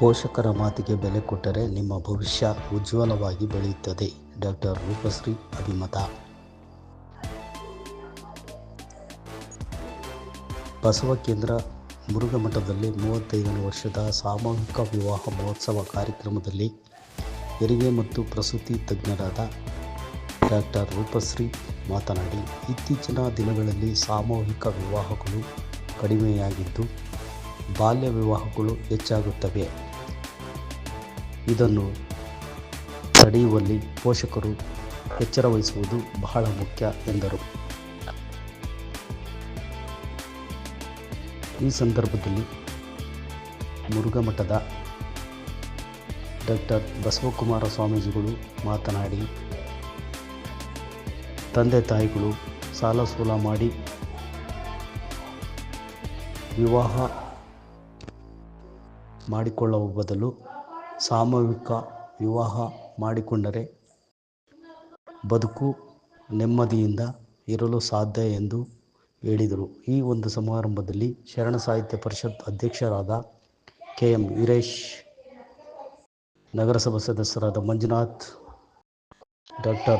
ಪೋಷಕರ ಮಾತಿಗೆ ಬೆಲೆ ಕೊಟ್ಟರೆ ನಿಮ್ಮ ಭವಿಷ್ಯ ಉಜ್ವಲವಾಗಿ ಬೆಳೆಯುತ್ತದೆ. ಡಾಕ್ಟರ್ ರೂಪಶ್ರೀ ಅಭಿಮತ. ಬಸವ ಕೇಂದ್ರ ಮುರುಘಮಠದಲ್ಲಿ ಮೂವತ್ತೈದನೇ ವರ್ಷದ ಸಾಮೂಹಿಕ ವಿವಾಹ ಮಹೋತ್ಸವ ಕಾರ್ಯಕ್ರಮದಲ್ಲಿ ಹೆರಿಗೆ ಮತ್ತು ಪ್ರಸೂತಿ ತಜ್ಞರಾದ ಡಾಕ್ಟರ್ ರೂಪಶ್ರೀ ಮಾತನಾಡಿ, ಇತ್ತೀಚಿನ ದಿನಗಳಲ್ಲಿ ಸಾಮೂಹಿಕ ವಿವಾಹಗಳು ಕಡಿಮೆಯಾಗಿದ್ದು, ಬಾಲ್ಯ ವಿವಾಹಗಳು ಹೆಚ್ಚಾಗುತ್ತವೆ. ಇದನ್ನು ತಡೆಯುವಲ್ಲಿ ಪೋಷಕರು ಎಚ್ಚರ ವಹಿಸುವುದು ಬಹಳ ಮುಖ್ಯ ಎಂದರು. ಈ ಸಂದರ್ಭದಲ್ಲಿ ಮುರುಘಮಠದ ಡಾಕ್ಟರ್ ಬಸವಕುಮಾರ ಸ್ವಾಮೀಜಿಗಳು ಮಾತನಾಡಿ, ತಂದೆ ತಾಯಿಗಳು ಸಾಲ ಸೂಲ ಮಾಡಿ ವಿವಾಹ ಮಾಡಿಕೊಳ್ಳುವ ಬದಲು ಸಾಮೂಹಿಕ ವಿವಾಹ ಮಾಡಿಕೊಂಡರೆ ಬದುಕು ನೆಮ್ಮದಿಯಿಂದ ಇರಲು ಸಾಧ್ಯ ಎಂದು ಹೇಳಿದರು. ಈ ಒಂದು ಸಮಾರಂಭದಲ್ಲಿ ಶರಣ ಸಾಹಿತ್ಯ ಪರಿಷತ್ ಅಧ್ಯಕ್ಷರಾದ ಕೆ ಎಂ ವೀರೇಶ್, ನಗರಸಭಾ ಸದಸ್ಯರಾದ ಮಂಜುನಾಥ್ ಡಾಕ್ಟರ್